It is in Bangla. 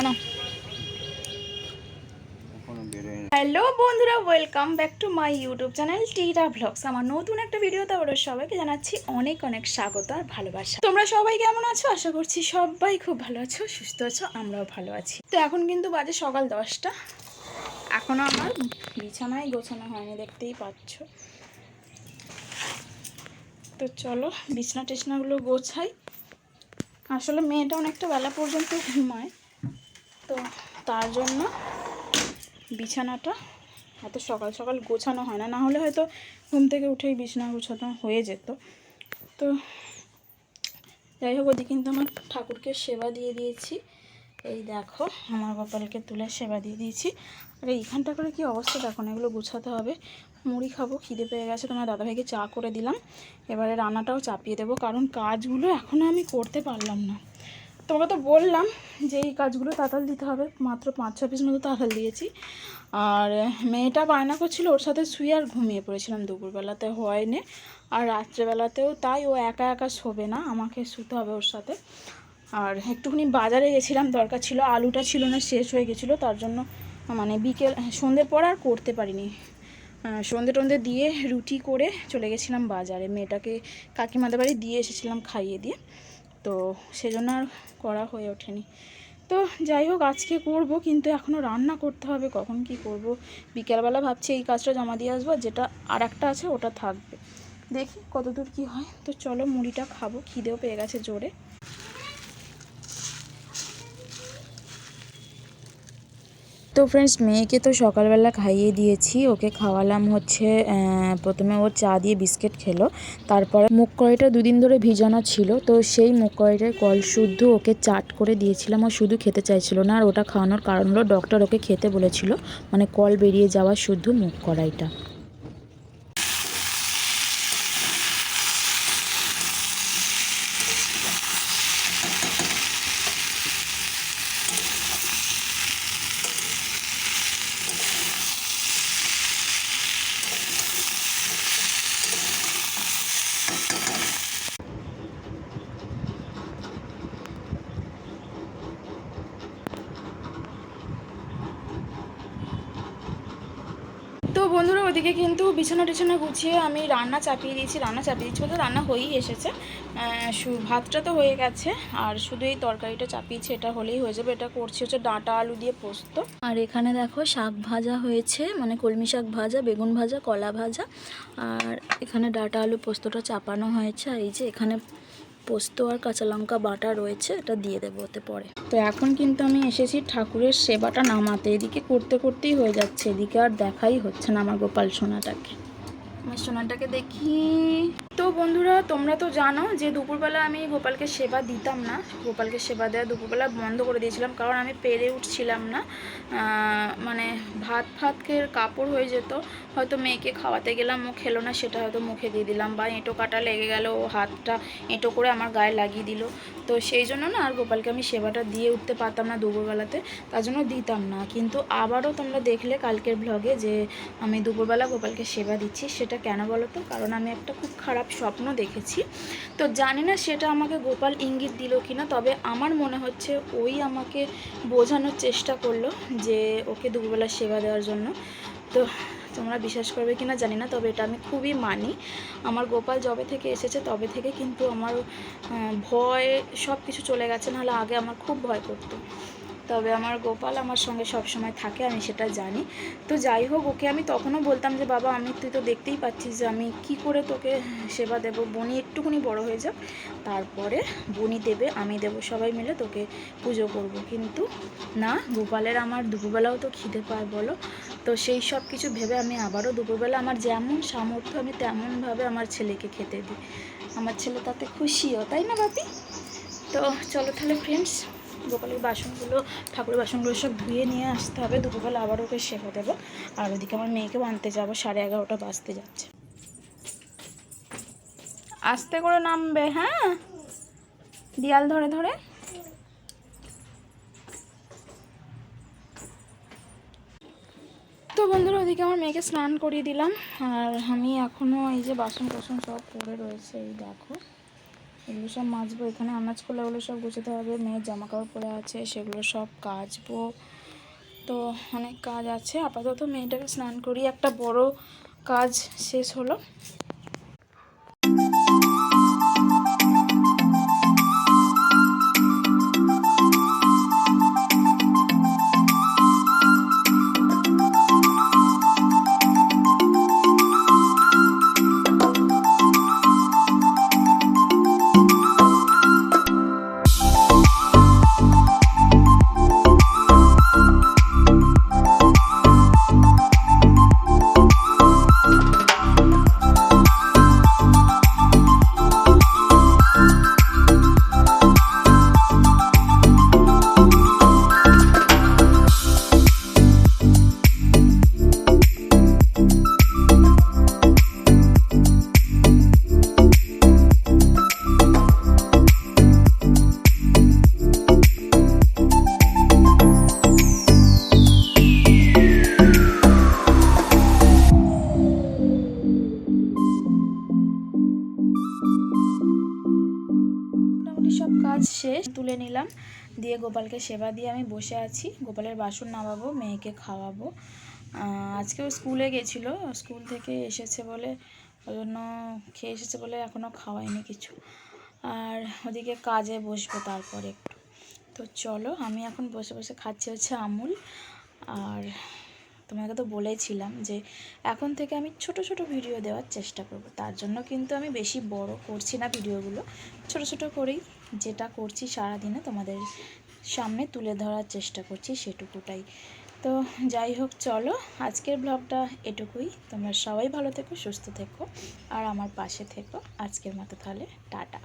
আনো। হ্যালো বন্ধুরা welcome back to my YouTube channel Tira vlogs আমার নতুন একটা ভিডিওতে আমরা সবাইকে জানাচ্ছি অনেক অনেক স্বাগত আর ভালোবাসা। তোমরা সবাই কেমন আছো? আশা করছি সবাই খুব ভালো আছো সুস্থ আছো আমরাও ভালো আছি। তো এখন কিন্তু বাজে সকাল দশটা। এখনও আমার বিছানায় গোছানো হয়নি দেখতেই পাচ্ছ। তো চলো বিছনা টেছনাগুলো গোছাই। আসলে মেয়েটা অনেকটা বেলা পর্যন্ত ঘুমায়। তো তার জন্য বিছানাটা এত সকাল সকাল গোছানো হয় না। না হলে হয়তো ঘুম থেকে উঠেই বিছানা গোছানো হয়ে যেত। তো যাই হোক, ওদিকে কিন্তু আমার ঠাকুরকে সেবা দিয়ে দিয়েছি। এই দেখো, আমার গোপালকে তুলে সেবা দিয়ে দিয়েছি। আর, এইখানটা করে কি অবস্থা? দেখো না, এগুলো গুছাতে হবে। মুড়ি খাব, খিদে পেয়ে গেছে, তোমার দাদাভাইকে চা করে দিলাম। এবারে রান্নাটাও চাপিয়ে দেবো, কারণ কাজগুলো এখনও আমি করতে পারলাম না। তোমাকে তো বললাম যে এই কাজগুলো তাতাল দিতে হবে। মাত্র পাঁচ, ছ পিস মতো তাতাল দিয়েছি। আর মেয়েটা বায়না করছিল, ওর সাথে শুয়ে আর ঘুমিয়ে পড়েছিলাম দুপুরবেলাতে, হয়নি। আর রাত্রেবেলাতেও তাই ও একা একা শোবে না, আমাকে শুতে হবে ওর সাথে। আর একটুখানি বাজারে গেছিলাম, দরকার ছিল, আলুটা ছিল না, শেষ হয়ে গেছিল, তার জন্য মানে বিকেল, সন্ধ্যের পর আর করতে পারিনি। সন্ধে টন্ধে দিয়ে রুটি করে চলে গেছিলাম বাজারে। মেয়েটাকে কাকিমাদের বাড়ি দিয়ে এসেছিলাম খাইয়ে দিয়ে। তো সেজন্য আর করা হয়ে ওঠেনি। তো যাই হোক, আজকে করব, কিন্তু এখনও রান্না করতে হবে, কখন কি করব? বিকেলবেলা ভাবছি এই কাজটা জমা দিয়ে আসব, যেটা আর একটা আছে, ওটা থাকবে। দেখি কতদূর কি হয়। তো চলো মুড়িটা খাব, খিদেও পেয়ে গেছে জোরে। তো ফ্রেন্ডস মেয়েকে তো সকালবেলা খাইয়ে দিয়েছি। ওকে খাওয়ালাম হচ্ছে প্রথমে ও চা দিয়ে বিস্কিট খেলো। তারপরে মুখ কড়াইটা দুদিন ধরে ভিজানো ছিল। তো সেই মুখ কড়াইটার কল শুদ্ধ ওকে চাট করে দিয়েছিলাম। ও শুধু খেতে চাইছিল না, আর ওটা খাওয়ানোর কারণ হলো ডক্টর ওকে খেতে বলেছিল। মানে কল বেরিয়ে যাওয়া শুদ্ধ মুখ কড়াইটা বন্ধুরা, ওদিকে কিন্তু বিছানা টিছানা গুছিয়ে আমি রান্না চাপিয়ে দিয়েছি, রান্না চাপিয়ে দিয়েছি বলতে রান্না হয়েই এসেছে। ভাতটা তো হয়ে গেছে, আর শুধু এই তরকারিটা চাপিয়েছি, এটা হলেই হয়ে যাবে। এটা করছি হচ্ছে ডাঁটা আলু দিয়ে পোস্ত। আর এখানে দেখো শাক ভাজা হয়েছে মানে কলমি শাক ভাজা, বেগুন ভাজা, কলা ভাজা, আর এখানে ডাটা আলু পোস্তটা চাপানো হয়েছে। এই যে এখানে পোস্ত আর কাঁচা লঙ্কা বাটা রয়েছে, এটা দিয়ে দেবো ওতে পরে। তো এখন কিন্তু আমি এসেছি ঠাকুরের সেবাটা নামাতে। এদিকে করতে করতেই হয়ে যাচ্ছে, এদিকে আর দেখাই হচ্ছে না আমার গোপাল সোনাটাকে। আমার সোনাটাকে দেখি। তো বন্ধুরা, তোমরা তো জানো যে দুপুরবেলা আমি গোপালকে সেবা দিতাম না। গোপালকে সেবা দেওয়া দুপুরবেলা বন্ধ করে দিয়েছিলাম কারণ আমি পেরে উঠছিলাম না। মানে ভাত ফাতকের কাপড় হয়ে যেত। হয়তো মেয়েকে খাওয়াতে গেলাম, ও খেলো না, সেটা হয়তো মুখে দিয়ে দিলাম বা এঁটো কাটা লেগে গেল, ও হাতটা এঁটো করে আমার গায়ে লাগিয়ে দিল। তো সেই জন্য না আর গোপালকে আমি সেবাটা দিয়ে উঠতে পারতাম না দুপুরবেলাতে, তার জন্য দিতাম না। কিন্তু আবারও তোমরা দেখলে কালকের ব্লগে যে আমি দুপুরবেলা গোপালকে সেবা দিচ্ছি, সেটা কেন বলো তো? কারণ আমি একটা খুব খারাপ স্বপ্ন দেখেছি। তো জানি না সেটা আমাকে গোপাল ইঙ্গিত দিল কিনা, তবে আমার মনে হচ্ছে ওই আমাকে বোঝানোর চেষ্টা করল যে ওকে দুপুরবেলা সেবা দেওয়ার জন্য। তো তোমরা বিশ্বাস করবে কিনা জানি না, তবে এটা আমি খুবই মানি। আমার গোপাল যবে থেকে এসেছে তবে থেকে কিন্তু আমার ভয় সব কিছু চলে গেছে, নাহলে আগে আমার খুব ভয় করতো। তবে আমার গোপাল আমার সঙ্গে সব সময় থাকে, আমি সেটা জানি। তো যাই হোক, ওকে আমি তখনও বলতাম যে, বাবা, আমি, তুই তো দেখতেই পাচ্ছিস যে, আমি কি করে তোকে সেবা দেব? বনি, একটুখানি বড় হয়ে যাক। তারপরে বনি দেবে, আমি দেব, সবাই মিলে তোকে পুজো করব। কিন্তু না, গোপালের আমার দুপুরবেলাও তো খিদে পায়, বলো। তো সেই সব কিছু ভেবে আমি আবারও দুপুরবেলা আমার যেমন সামর্থ্য, আমি তেমনভাবে আমার ছেলেকে খেতে দিই। আমার ছেলে তাতে খুশিও, তাই না, বাপি? তো চলো তাহলে ফ্রেন্ডস গোপালের বাসনগুলো, ঠাকুরের বাসনগুলো সব ধুয়ে নিয়ে আসতে হবে। দুপুরবেলা আবার ওকে সেবা দেবো। আর ওদিকে আমার মেয়েকেও আনতে যাব, সাড়ে এগারোটা বাজতে যাচ্ছে। আস্তে করে নামবে হ্যাঁ? দিয়াল ধরে ধরে। তো বন্ধুরা, ওদিকে আমার মেয়েকে স্নান করিয়ে দিলাম। আর আমি এখনও এই যে বাসন টাসন সব পড়ে রয়েছে, এই দেখো। এগুলো সব মাজবো, এখানে আনাজ খোলাগুলো সব গুছোতে হবে, মেয়ের জামা কাপড় পরে আছে, সেগুলো সব কাচবো। তো অনেক কাজ আছে, আপাতত মেয়েটাকে স্নান করি, একটা বড় কাজ শেষ হলো। তুলে নিলাম। দিয়ে গোপালকে সেবা দিয়ে আমি বসে আছি। গোপালের বাসন নামাবো, মেয়েকে খাওয়াবো। আজকেও স্কুলে গেছিল। স্কুল থেকে এসেছে বলে ওই জন্য খেয়ে এসেছে বলে এখনও খাওয়াইনি কিছু। আর ওদিকে কাজে বসবো তারপরে একটু। তো চলো, আমি এখন বসে বসে খাচ্ছি হচ্ছে আমুল। আর তোমাকে তো বলেছিলাম যে এখন থেকে আমি ছোট ছোট ভিডিও দেওয়ার চেষ্টা করব। তার জন্য কিন্তু আমি বেশি বড় করছি না ভিডিওগুলো। ছোট ছোট করেই যেটা করছি সারাদিনে তোমাদের সামনে তুলে ধরার চেষ্টা করছি সেটুকুটাই। তো যাই হোক, চলো আজকের ব্লগটা এটুকুই। তোমরা সবাই ভালো থেকো, সুস্থ থেকো, আর আমার পাশে থেকো। আজকের মতো তাহলে, টাটা।